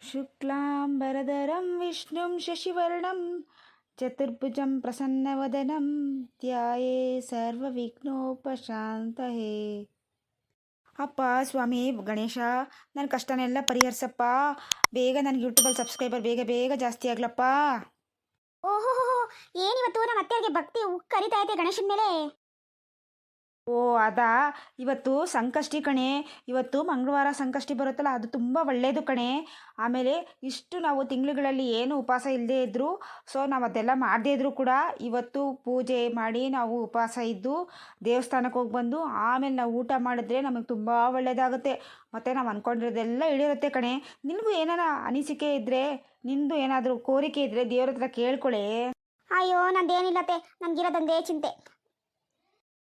शुक्लाम्बरधरं विष्णुं शशिवर्णं चतुर्भुजं प्रसन्नवदनं ध्याये ಸರ್ವವಿಘ್ನೋಪಶಾಂತಯೇ ಅಪ್ಪ ಸ್ವಾಮಿ ಗಣೇಶ ನನ್ನ ಕಷ್ಟನೆಲ್ಲ ಪರಿಹರಿಸಪ್ಪ ಬೇಗ ನನಗೆ ಯೂಟ್ಯೂಬಲ್ಲಿ ಸಬ್ಸ್ಕ್ರೈಬರ್ ಬೇಗ ಬೇಗ ಜಾಸ್ತಿ ಆಗ್ಲಪ್ಪ ಓಹೋ ಏನಿವತ್ತು ನಮ್ಮ ಅತ್ತೆಯರಿಗೆ ಭಕ್ತಿ ಉಕ್ಕರಿತಾ ಐತೆ ಗಣೇಶನ ಮೇಲೆ ಓ, ಅದಾ? ಇವತ್ತು ಸಂಕಷ್ಟಿ ಕಣೆ. ಇವತ್ತು ಮಂಗಳವಾರ ಸಂಕಷ್ಟಿ ಬರುತ್ತಲ್ಲ, ಅದು ತುಂಬ ಒಳ್ಳೆಯದು ಕಣೆ. ಆಮೇಲೆ ಇಷ್ಟು ನಾವು ತಿಂಗಳುಗಳಲ್ಲಿ ಏನು ಉಪವಾಸ ಇಲ್ಲದೆ ಇದ್ದರೂ ಸೊ ನಾವು ಅದೆಲ್ಲ ಮಾಡದೇ ಇದ್ದರೂ ಕೂಡ ಇವತ್ತು ಪೂಜೆ ಮಾಡಿ ನಾವು ಉಪವಾಸ ಇದ್ದು ದೇವಸ್ಥಾನಕ್ಕೆ ಹೋಗಿ ಬಂದು ಆಮೇಲೆ ನಾವು ಊಟ ಮಾಡಿದ್ರೆ ನಮಗೆ ತುಂಬ ಒಳ್ಳೆಯದಾಗುತ್ತೆ ಮತ್ತು ನಾವು ಅಂದ್ಕೊಂಡಿರೋದೆಲ್ಲ ಇಳಿರುತ್ತೆ ಕಣೆ. ನಿನಗೂ ಏನಾರ ಅನಿಸಿಕೆ ಇದ್ದರೆ ನಿಂದು ಏನಾದರೂ ಕೋರಿಕೆ ಇದ್ದರೆ ದೇವ್ರ ಹತ್ರ ಕೇಳ್ಕೊಳ್ಳೆ ಅಯ್ಯೋ ನಂದೇನಿಲ್ಲತ್ತೆ ನನಗಿರೋದೊಂದೇ ಚಿಂತೆ.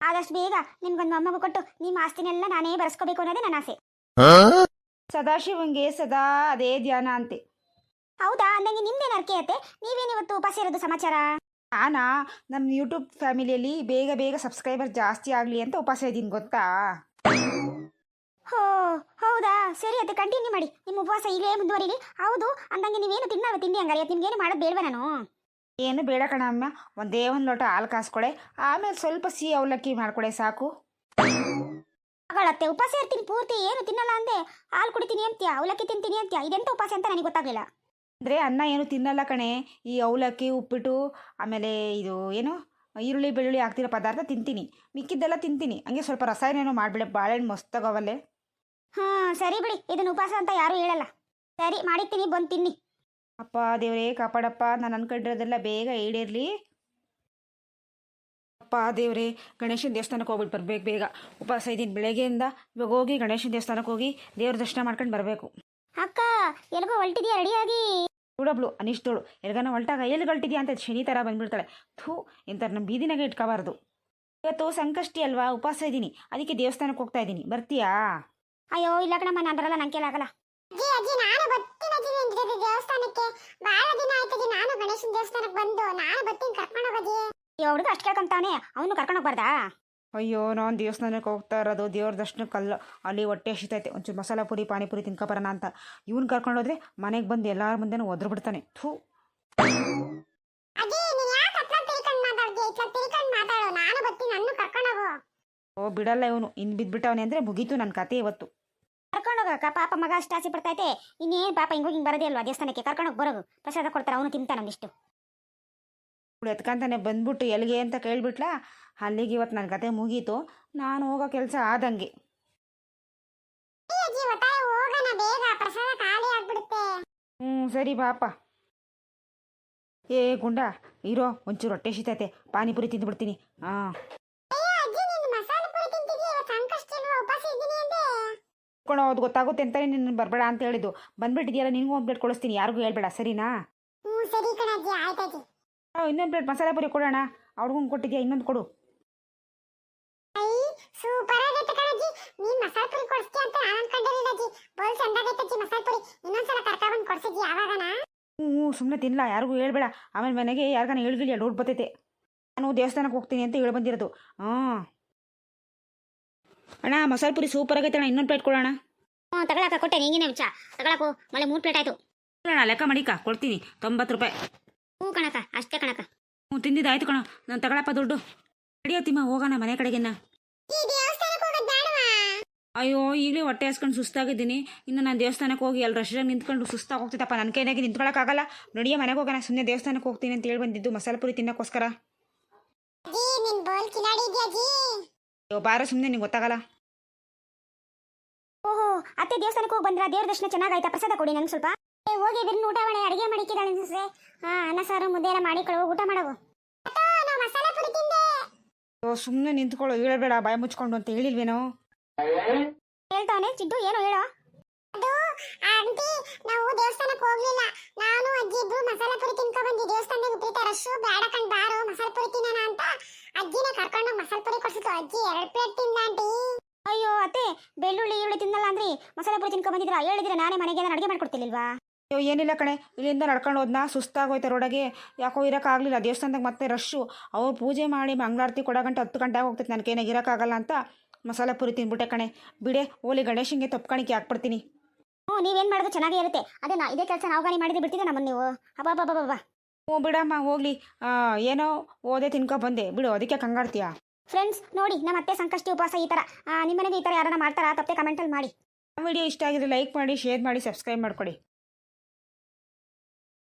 ಆದಷ್ಟು ಬೇಗ ನಿಮ್ಗೊಂದು ಮೊಮ್ಮಗು ಕೊಟ್ಟು ನಿಮ್ಮ ಆಸ್ತಿನೆಲ್ಲ ನಾನೇ ಬರೆಸ್ಕೋಬೇಕು ಅನ್ನೋದೇ ನನ್ನ ಆಸೆ. ಸದಾಶಿವಂಗೆ ಸದಾ ಅದೇ ಧ್ಯಾನ ಅಂತೆ. ಹೌದಾ? ಅಂದಂಗೆ ನಿಮ್ದೇನು ಅರ್ಕೆ ನೀವೇನು ಇವತ್ತು ಉಪವಾಸ ಇರೋದು ಸಮಾಚಾರ? ನಾನಾ? ನಮ್ಮ ಯೂಟ್ಯೂಬ್ ಫ್ಯಾಮಿಲಿಯಲ್ಲಿ ಬೇಗ ಬೇಗ ಸಬ್ಸ್ಕ್ರೈಬರ್ ಜಾಸ್ತಿ ಆಗ್ಲಿ ಅಂತ ಉಪವಾಸ ಇದ್ದೀನಿ ಗೊತ್ತಾ? ಹೋ ಹೌದಾ? ಸರಿ ಅತ್ತೆ ಕಂಟಿನ್ಯೂ ಮಾಡಿ. ನಿಮ್ಮ ಉಪವಾಸ ಈಗಲೇ ಮುಂದುವರಿಲಿ. ಹೌದು ಅಂದಂಗೆ ನೀವೇನು ತಿನ್ನೋ ತಿಂಡಿ ಹಂಗಾರೆ ನಿಮ್ಗೇನು ಮಾಡೋದು ಬೇಡವಾ ನಾನು? ಏನು ಬೇಡ ಕಣಮ್ಮ ಒಂದೇ ಒಂದು ಲೋಟ ಹಾಲು ಕಾಸ್ಕೊಳೆ ಆಮೇಲೆ ಸ್ವಲ್ಪ ಸಿಹಿ ಅವಲಕ್ಕಿ ಮಾಡ್ಕೊಳೆ ಸಾಕು. ಅತ್ತೆ ಉಪವಾಸ ಇರ್ತೀನಿ ಪೂರ್ತಿ ಏನು ತಿನ್ನಲ್ಲ ಅಂದೆ. ಹಾಲು ಕುಡಿತೀನಿ ಅಂತ್ಯ ಅವಲಕ್ಕಿ ತಿಂತೀನಿ ಅಂತ್ಯ ಇದೆಂತ ಉಪವಾಸ ಅಂತ ನನಗೆ ಗೊತ್ತಾಗಲಿಲ್ಲ. ಅಂದರೆ ಅನ್ನ ಏನು ತಿನ್ನಲ್ಲ ಕಣೆ ಈ ಅವಲಕ್ಕಿ ಉಪ್ಪಿಟ್ಟು ಆಮೇಲೆ ಇದು ಏನು ಈರುಳ್ಳಿ ಬೆಳ್ಳುಳ್ಳಿ ಹಾಕ್ತಿರೋ ಪದಾರ್ಥ ತಿಂತೀನಿ. ಮಿಕ್ಕಿದ್ದೆಲ್ಲ ತಿಂತೀನಿ ಹಂಗೆ ಸ್ವಲ್ಪ ರಸಾಯನ ಏನೋ ಮಾಡಿಬಿಡೆ ಬಾಳೆಹಣ್ಣು ಮಸ್ತಾಗವಲ್ಲೇ ಹಾಂ ಸರಿ ಬಿಡಿ ಇದನ್ನು ಉಪವಾಸ ಅಂತ ಯಾರು ಹೇಳಲ್ಲ. ಸರಿ ಮಾಡಿರ್ತೀನಿ ಬಂದು ತಿನ್ನಿ. ಅಪ್ಪ ದೇವರೇ ಕಾಪಾಡಪ್ಪ. ನಾನು ಅನ್ಕೊಂಡಿರೋದೆಲ್ಲ ಬೇಗ ಈಡೇರ್ಲಿ. ಅಪ್ಪ ದೇವರೇ ಗಣೇಶನ ದೇವಸ್ಥಾನಕ್ಕೆ ಹೋಗ್ಬಿಟ್ಟು ಬರ್ಬೇಕು ಬೇಗ. ಉಪವಾಸ ಇದ್ದೀನಿ. ಬೆಳಗ್ಗೆಯಿಂದ ಇವಾಗ ಹೋಗಿ ಗಣೇಶನ ದೇವಸ್ಥಾನಕ್ಕೆ ಹೋಗಿ ದೇವ್ರ ದರ್ಶನ ಮಾಡ್ಕೊಂಡು ಬರಬೇಕು. ಅಕ್ಕ ಎಲ್ಗೋ ಹೊಲ್ಟಿದ್ಯಾ? ರೆಡಿಯಾಗಿ ಹುಡಬ್ಳು ಅನಿಷ್ಟೋಳು ಎಲ್ಗನ ಹೊಲ್ಟಾಗ ಎಲ್ಲಿ ಗಲ್ಟಿದ್ಯಾ ಅಂತ ಶನಿ ಥರ ಬಂದ್ಬಿಡ್ತಾಳೆ. ಥೂ ಎಂತಾರೆ ನಮ್ಮ ಬೀದಿನಾಗೆ ಇಟ್ಕೋಬಾರ್ದು. ಇವತ್ತು ಸಂಕಷ್ಟಿ ಅಲ್ವಾ? ಉಪವಾಸ ಇದ್ದೀನಿ. ಅದಕ್ಕೆ ದೇವಸ್ಥಾನಕ್ಕೆ ಹೋಗ್ತಾ ಇದ್ದೀನಿ. ಬರ್ತೀಯಾ? ಅಯ್ಯೋ ಇಲ್ಲ ಕಣಮ್ಮ ನಾನು ಬರಲ್ಲ. ನಂಗೆ ಆಗಲ್ಲ. ಅಜ್ಜಿ ಅಜ್ಜಿ ನಾನು ಬರ್ತೀನಿ ಅಜ್ಜಿ ನಿನ್ ಜೊತೆ ದೇವಸ್ಥಾನಕ್ಕೆ. ಬಹಳ ದಿನ ಆಯ್ತಜ್ಜಿ ನಾನು ಗಣೇಶನ ದೇವಸ್ಥಾನಕ್ಕೆ ಬಂದು ನಾನು ಬರ್ತೀನಿ ಕರ್ಕೊಂಡು ಹೋಗಿ ಈ ಹುಡುಗ ಅಷ್ಟು ಕೇಳ್ಕೊಂತಾನೆ ಅವನು ಕರ್ಕೊಂಡು ಹೋಗ್ಬಾರ್ದಾ? ಅಯ್ಯೋ ನಾನು ದೇವಸ್ಥಾನಕ್ಕೆ ಹೋಗ್ತಾ ಇರೋದು ದೇವ್ರ ದರ್ಶನಕ್ಕಲ್ಲ ಅಲ್ಲಿ ಹೊಟ್ಟೆ ಹಸಿತೈತೆ ಒಂಚೂರು ಮಸಾಲ ಪುರಿ ಪಾನಿಪುರಿ ತಿನ್ಕೊಬರೋಣ ಅಂತ. ಇವ್ನು ಕರ್ಕೊಂಡೋದ್ರೆ ಮನೆಗೆ ಬಂದು ಎಲ್ಲರ ಮುಂದೆನೂ ಒದ್ರು ಬಿಡ್ತಾನೆ. ಥೂ. ಅಜ್ಜಿ ಓ ಬಿಡಲ್ಲ ಇವನು ಇನ್ನು ಬಿದ್ದುಬಿಟ್ಟವನೆ ಅಂದರೆ ಮುಗೀತು ನನ್ನ ಕತೆ ಇವತ್ತು. ಕರ್ಕೊಂಡು ಹೋಗಕ್ಕ ಪಾಪ ಮಗ ಅಷ್ಟು ಆಸೆ ಪಡ್ತೈತೆ ಇನ್ನೇನು ಪಾಪ ಹಿಂಗೋಗಿ ಹಿಂಗೆ ಬರೋದೇ ಅಲ್ವಾ ದೇವಸ್ಥಾನಕ್ಕೆ? ಕರ್ಕೊಂಡೋಗಿ ಬರೋದು ಪ್ರಸಾದ ಕೊಡ್ತಾರೆ ಅವನು ತಿಂತಾನೆ ಒಂದಿಷ್ಟು. ಇವಳು ಎತ್ಕೊಂತಾನೆ ಬಂದ್ಬಿಟ್ಟು ಎಲ್ಲಿಗೆ ಅಂತ ಕೇಳಿಬಿಟ್ಲ? ಅಲ್ಲಿಗೆ ಇವತ್ತು ನನ್ನ ಕತೆ ಮುಗೀತು. ನಾನು ಹೋಗೋ ಕೆಲಸ ಆದಂಗೆ. ಹ್ಞೂ ಸರಿ ಪಾಪ. ಏ ಗುಂಡ ಇರೋ ಒಂಚೂರು ಹೊಟ್ಟೆ ಶೀತೈತೆ ಪಾನಿಪುರಿ ತಿಂದ್ಬಿಡ್ತೀನಿ. ಹಾಂ ಅಯ್ಯೋ ಅಜ್ಜಿ ನೀನು ಮಸಾಲೆ ಪುರಿ ತಿಂತಿದ್ಯಾ ಇವತ್ತು ಸಂಕಷ್ಟ ಇಲ್ವಾ ಉಪವಾಸ ಇದ್ದೀನಿ ಅಂದೆ ಕಣೋ ಅದು ಗೊತ್ತಾಗುತ್ತೆ ಅಂತಾನೆ ನಿನ್ನ ಬರಬೇಡ ಅಂತ ಹೇಳಿದ್ದು. ಬಂದ್ಬಿಟ್ಟಿದೆಯಲ್ಲ ನಿನಗೂ ಒಂದು ಪ್ಲೇಟ್ ಕೊಡಿಸ್ತೀನಿ. ಯಾರಿಗೂ ಹೇಳ್ಬೇಡ ಸರಿನಾ? ಹ್ಞೂ ಸರಿ ಕಣಜ್ಜಿ ಆಯ್ತಜ್ಜಿ ಆ, ಇನ್ನೊಂದು ಪ್ಲೇಟ್ ಮಸಾಲೆ ಪುರಿ ಕೊಡೋಣ. ಅವ್ರಿಗೂ ಕೊಟ್ಟಿದ್ಯಾ ಇನ್ನೊಂದು ಕೊಡು. ಸೂಪರ್ ಆಗೈತೆ ಕಣಜ್ಜಿ. ನೀನು ಮಸಾಲೆ ಪುರಿ ಕೊಡಿಸ್ತೀಯ ಅಂತ ನಾನು ಅನ್ಕೊಂಡಿರಲಿಲ್ಲ ಅಜ್ಜಿ ಬೋಲ್ ಚಂದಾಗೈತೆ ಅಜ್ಜಿ ಮಸಾಲೆ ಪುರಿ. ಇನ್ನೊಂದ್ಸಲ ಕರ್ಕೊಂಡ್ಬಂದು ಕೊಡ್ಸಿದ್ಜಿ ಯಾವಾಗನ? ಹ್ಞೂ ಹ್ಞೂ ಸುಮ್ಮನೆ ತಿನ್ನಲ್ಲ ಯಾರಿಗೂ ಹೇಳ್ಬೇಡ. ಆಮೇಲೆ ಮನೆಗೆ ಯಾರಿಗಾನ ಹೇಳ್ಗಿಲ್ಲ ರೋಡ್ ಬರ್ತೈತೆ ನಾನು ದೇವಸ್ಥಾನಕ್ಕೆ ಹೋಗ್ತೀನಿ ಅಂತ ಹೇಳಿ ಬಂದಿರೋದು. ಹಾಂ ಅಣ್ಣ ಮಸಾಲೆ ಪುರಿ ಸೂಪರ್ ಆಗೈತೆ ಅಣ್ಣ ಇನ್ನೊಂದು ಪ್ಲೇಟ್ ಕೊಡೋಣ ಹ್ಞೂ ತಗೊಳಕ ಕೊಟ್ಟೆ ನೀಗೇನೆ ವಿಚ ತಗೊಳಕು ಮಳೆ ಮೂರು ಪ್ಲೇಟ್ ಆಯ್ತು. ಅಣ್ಣ ಲೆಕ್ಕ ಮಾಡಿಕ ಕೊಡ್ತೀನಿ ತೊಂಬತ್ತು ರೂಪಾಯಿ. ಹ್ಞೂ ಕಣಕ ಅಷ್ಟೇ ಕಣಕ ಹ್ಞೂ ತಿಂದಿದ್ದಾಯ್ತು ಕಣ ನಾನು ತಗೊಳಪ್ಪ ದುಡ್ಡು. ನಡೆಯೋತಿಮ್ಮ ಹೋಗೋಣ ಮನೆ ಕಡೆಗೆನ್ನ ಅಯ್ಯೋ ಈಗಲೇ ಹೊಟ್ಟೆ ಹಸ್ಕೊಂಡು ಸುಸ್ತಾಗಿದ್ದೀನಿ. ಇನ್ನು ನಾನು ದೇವಸ್ಥಾನಕ್ಕೆ ಹೋಗಿ ಅಲ್ಲಿ ರಶ್ದಾಗ ನಿಂತ್ಕೊಂಡು ಸುಸ್ತಾಗಿ ಹೋಗ್ತಿದ್ದಪ್ಪ. ನನ್ನ ಕೈನಾಗಿ ನಿಂತ್ಕೊಳ್ಳೋಕ್ಕಾಗಲ್ಲ ನಡಿಯ ಮನೆಗೆ ಹೋಗೋಣ ಸುಮ್ಮನೆ ದೇವಸ್ಥಾನಕ್ಕೆ ಹೋಗ್ತೀನಿ ಅಂತ ಹೇಳಿ ಬಂದಿದ್ದು ಮಸಾಲೆ ಪುರಿ ತಿನ್ನೋಕ್ಕೋಸ್ಕರ. ಅಯ್ಯೋ ಬಾರ ಸುಮ್ಮನೆ ನಿಂಗೆ ಗೊತ್ತಾಗಲ್ಲ. ಅತ್ತೆ ದೇವಸ್ಥಾನಕ್ಕೆ ಹೋಗಿ ಬಂದ್ರ ದೇವ್ರ ದರ್ಶನ ಚೆನ್ನಾಗಾಯ್ತಾ ಪ್ರಸಾದ ಕೊಡಿ ನಂಗೆ ಸ್ವಲ್ಪ. ಹೋಗಿ ಬಿರ್ನ ಊಟ ಮಾಡಿ ಅಡಿಗೆ ಮಾಡಿಕ್ಕಿದಾಳೆ ಅನ್ಸುತ್ತೆ. ಹಾ ಅನ್ನ ಸಾರು ಮುದ್ದೆ ಎಲ್ಲ ಮಾಡಿ ಕಳುವು ಊಟ ಮಾಡವು ನಾ ಮಸಾಲೆ ಪುರಿ ತಿಂದೆ. ಅಯ್ಯೋ ಸುಮ್ಮನೆ ನಿಂತ್ಕೊಳ್ಳೋ ಹೇಳಬೇಡ ಬಾಯಿ ಮುಚ್ಕೊಂಡು ಅಂತ ಹೇಳಿಲ್ವೇನೋ? ಹೇಳ್ತಾನೆ ಚಿಡ್ಡು ಏನು ಹೇಳೋ. ಅದು ಆಂಟಿ ನಾವು ದೇವಸ್ಥಾನಕ್ಕೆ ಹೋಗ್ಲಿಲ್ಲ. ನಾನು ಅಜ್ಜಿ ಇಬ್ರು ಮಸಾಲೆ ಪುರಿ ತಿನ್ಕೊಂಡ್ ಬಂದ್ವಿ. ದೇವಸ್ಥಾನದ ಉಪ್ಪಿಟ ರಶು ಬೇಡ ಕಣ್ ಬಾರು ಮಸಾಲೆ ಪುರಿ ತಿನ್ನೋಣ ಅಂತ. ಅಜ್ಜಿನ ಕರ್ಕೊಂಡು ಮಸಾಲೆ ಪುರಿ ಕೊಡ್ಸಿತ್ತು. ಅಜ್ಜಿ ಎರಡು ಪ್ಲೇಟ್ ತಿಂದ ಆಂಟಿ. ಅಯ್ಯೋ ಅತ್ತೆ ಬೆಳ್ಳುಳ್ಳಿ ಈರುಳ್ಳಿ ತಿನ್ನಲ್ಲ ಅಂದ್ರಿ? ಮಸಾಲೆ ಪುರಿ ತಿನ್ಕೊಂಡ್ ಬಂದಿದ್ರ ಹೇಳಿದ್ರೆ ನಾನೇ ಮನೆಗೆ ಏನಾದ್ರು ಅಡುಗೆ ಮಾಡ್ಕೊಡ್ತಿರ್ಲಿಲ್ವಾ? ಅಯ್ಯೋ ಏನಿಲ್ಲ ಕಣೆ. ಇಲ್ಲಿಂದ ನಡ್ಕೊಂಡು ಹೋದ್ನಾ? ಸುಸ್ತಾಗೋಯ್ತು ರೋಡಗೆ. ಯಾಕೋ ಇರೋಕ್ಕಾಗಲಿಲ್ಲ. ದೇವಸ್ಥಾನದಾಗ ಮತ್ತೆ ರಶ್ಶು. ಅವ್ರು ಪೂಜೆ ಮಾಡಿ ಮಂಗಳಾರತಿ ಕೊಡೋ ಗಂಟೆ ಹತ್ತು ಗಂಟೆ ಹೋಗ್ತೈತೆ ನನಗೆ ಏನಾಗ ಇರೋಕ್ಕಾಗಲ್ಲ ಅಂತ ಮಸಾಲೆ ಪುರಿ ತಿನ್ಬಿಟ್ಟೆ ಕಣೆ. ಬಿಡೆ ಓಲಿ ಗಣೇಶಂಗೆ ತಪ್ಕಾಣಿಕೆ ಹಾಕ್ಬಿಡ್ತೀನಿ. ಹ್ಞೂ ನೀವೇನು ಮಾಡೋದು ಚೆನ್ನಾಗೇ ಇರುತ್ತೆ. ಅದೇ ನಾ ಇದೇ ಕೆಲಸ ನಾವು ಗಾನಿ ಮಾಡಿದ್ರೆ ಬಿಡ್ತಿದ್ದೆ ನಮ್ಮನ್ನು ನೀವು? ಅಬ್ಬಾ ಹ್ಞೂ ಬಿಡಮ್ಮ ಹೋಗ್ಲಿ. ಏನೋ ಓದೇ ತಿನ್ಕೊ ಬಂದೆ. ಬಿಡು ಅದಕ್ಕೆ ಕಂಗಾಡ್ತೀಯಾ? ಫ್ರೆಂಡ್ಸ್ ನೋಡಿ, ನಮ್ಮ ಅತ್ತೆ ಸಂಕಷ್ಟಿ ಉಪವಾಸ ಈ ಥರ. ನಿಮ್ಮನೆಗೆ ಈ ಥರ ಯಾರನ್ನ ಮಾಡ್ತಾರಾ? ತಪ್ಪೆ ಕಮೆಂಟಲ್ಲಿ ಮಾಡಿ. ವಿಡಿಯೋ ಇಷ್ಟ ಆಗಿದ್ರೆ ಲೈಕ್ ಮಾಡಿ ಶೇರ್ ಮಾಡಿ ಸಬ್ಸ್ಕ್ರೈಬ್ ಮಾಡ್ಕೊಳ್ಳಿ